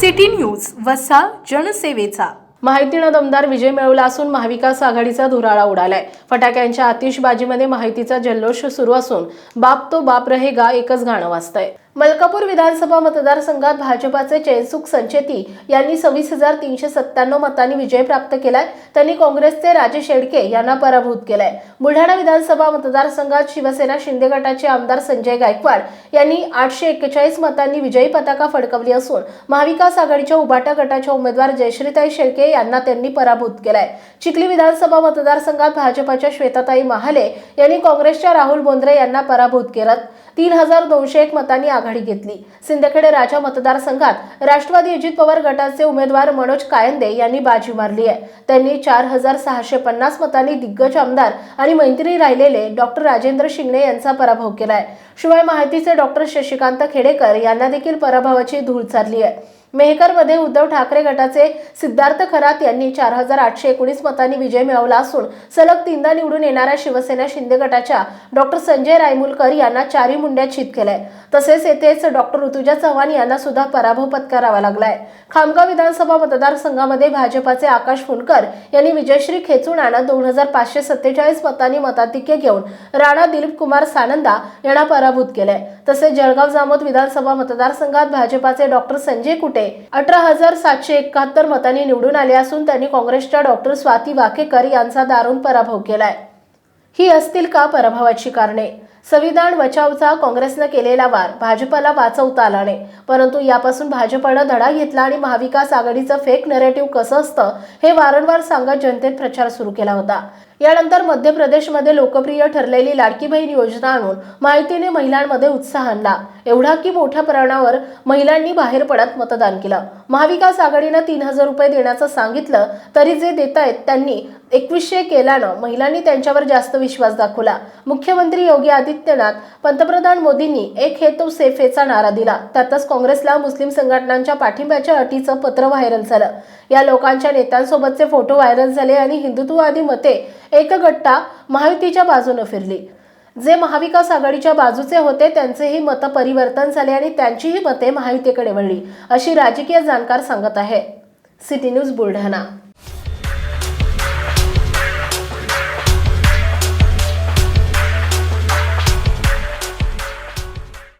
City news वसा जनसेवेचा. माहितीनं दमदार विजय मिळवला असून महाविकास आघाडीचा धुराळा उडालाय. फटाक्यांच्या आतिषबाजीमध्ये माहितीचा जल्लोष सुरू असून बाप तो बाप रहेगा एकच गाणं वाजतंय. मलकापूर विधानसभा मतदारसंघात भाजपाचे जयसुख संचेती यांनी सव्वीस हजार तीनशे सत्त्याण्णव मतांनी विजय प्राप्त केलाय. त्यांनी काँग्रेसचे राजे शेडके यांना पराभूत केलाय. बुलढाणा विधानसभा मतदारसंघात शिवसेना शिंदे गटाचे आमदार संजय गायकवाड यांनी आठशे एक्केचाळीस मतांनी विजयी पताका फडकवली असून महाविकास आघाडीच्या उबाटा गटाच्या उमेदवार जयश्रीताई शेळके यांना त्यांनी पराभूत केलाय. चिखली विधानसभा मतदारसंघात भाजपाच्या श्वेताताई महाले यांनी काँग्रेसच्या राहुल बोंद्रे यांना पराभूत केलं. तीन हजार दोनशे एक मतांनी आघाडी घेतली. सिंदखेड राजा मतदारसंघात राष्ट्रवादी अजित पवार गटाचे उमेदवार मनोज कायंदे यांनी बाजी मारली आहे. त्यांनी चार हजार सहाशे पन्नास मतांनी दिग्गज आमदार आणि मैत्री राहिलेले डॉक्टर राजेंद्र शिंगणे यांचा पराभव केलाय. शिवाय माहितीचे डॉक्टर शशिकांत खेडेकर यांना देखील पराभवाची धूळ चालली आहे. मेहकरमध्ये उद्धव ठाकरे गटाचे सिद्धार्थ खरात यांनी चार हजार आठशे एकोणीस मतांनी विजय मिळवला असून सलग तीनदा निवडून येणाऱ्या शिवसेना शिंदे गटाच्या डॉक्टर संजय रायमुलकर यांना चारी मुंड्यात चित केलंय तसेच येथेच डॉक्टर ऋतुजा चव्हाण यांना सुद्धा पराभव पत्करावा लागलाय. खामगाव विधानसभा मतदारसंघामध्ये भाजपाचे आकाश फुंडकर यांनी विजयश्री खेचून आणत दोन हजार पाचशे सत्तेचाळीस मतांनी मताधिक्य घेऊन राणा दिलीप कुमार सानंदा यांना पराभूत केलंय. तसेच जळगाव जामोद विधानसभा मतदारसंघात भाजपाचे डॉक्टर संजय कुटे अठरा हजार सातशे एकाहत्तर मतांनी निवडून आले असून त्यांनी काँग्रेसच्या डॉक्टर स्वाती वाकेकर यांचा दारुण पराभव केलाय. ही असतील का पराभवाची कारणे? संविधान बचावचा काँग्रेसनं केलेला वार भाजपला वाचवता आला नाही. परंतु यापासून भाजपनं धडा घेतला आणि महाविकास आघाडीचं फेक नरेटिव्ह कसं असतं हे वारंवार सांगत जनतेत प्रचार सुरू केला होता. यानंतर मध्य प्रदेशमध्ये लोकप्रिय ठरलेली लाडकी बहीण योजना आणून माहितीने महिलांमध्ये उत्साह आणला. एवढा की मोठ्या प्रमाणावर महिलांनी बाहेर पडत मतदान केलं. महाविकास आघाडीनं तीन हजार रुपये देण्याचं सांगितलं तरी जे देत आहेत त्यांनी एकवीसशे केल्यानं महिलांनी त्यांच्यावर जास्त विश्वास दाखवला. मुख्यमंत्री योगी आदित्यनाथ पंतप्रधान मोदींनी एक हेतू सेफेचा नारा दिला. त्यातच काँग्रेसला मुस्लिम संघटनांच्या पाठिंब्याच्या अटीचं पत्र व्हायरल झालं. या लोकांच्या नेत्यांसोबतचे फोटो व्हायरल झाले आणि हिंदुत्ववादी मते एकगट्टा महायुतीच्या बाजूनं फिरली. जे महाविकास आघाडीच्या बाजूचे होते त्यांचेही मत परिवर्तन झाले आणि त्यांचीही मते महायुतीकडे वळली अशी राजकीय जाणकार सांगत आहे. City news Buldhana.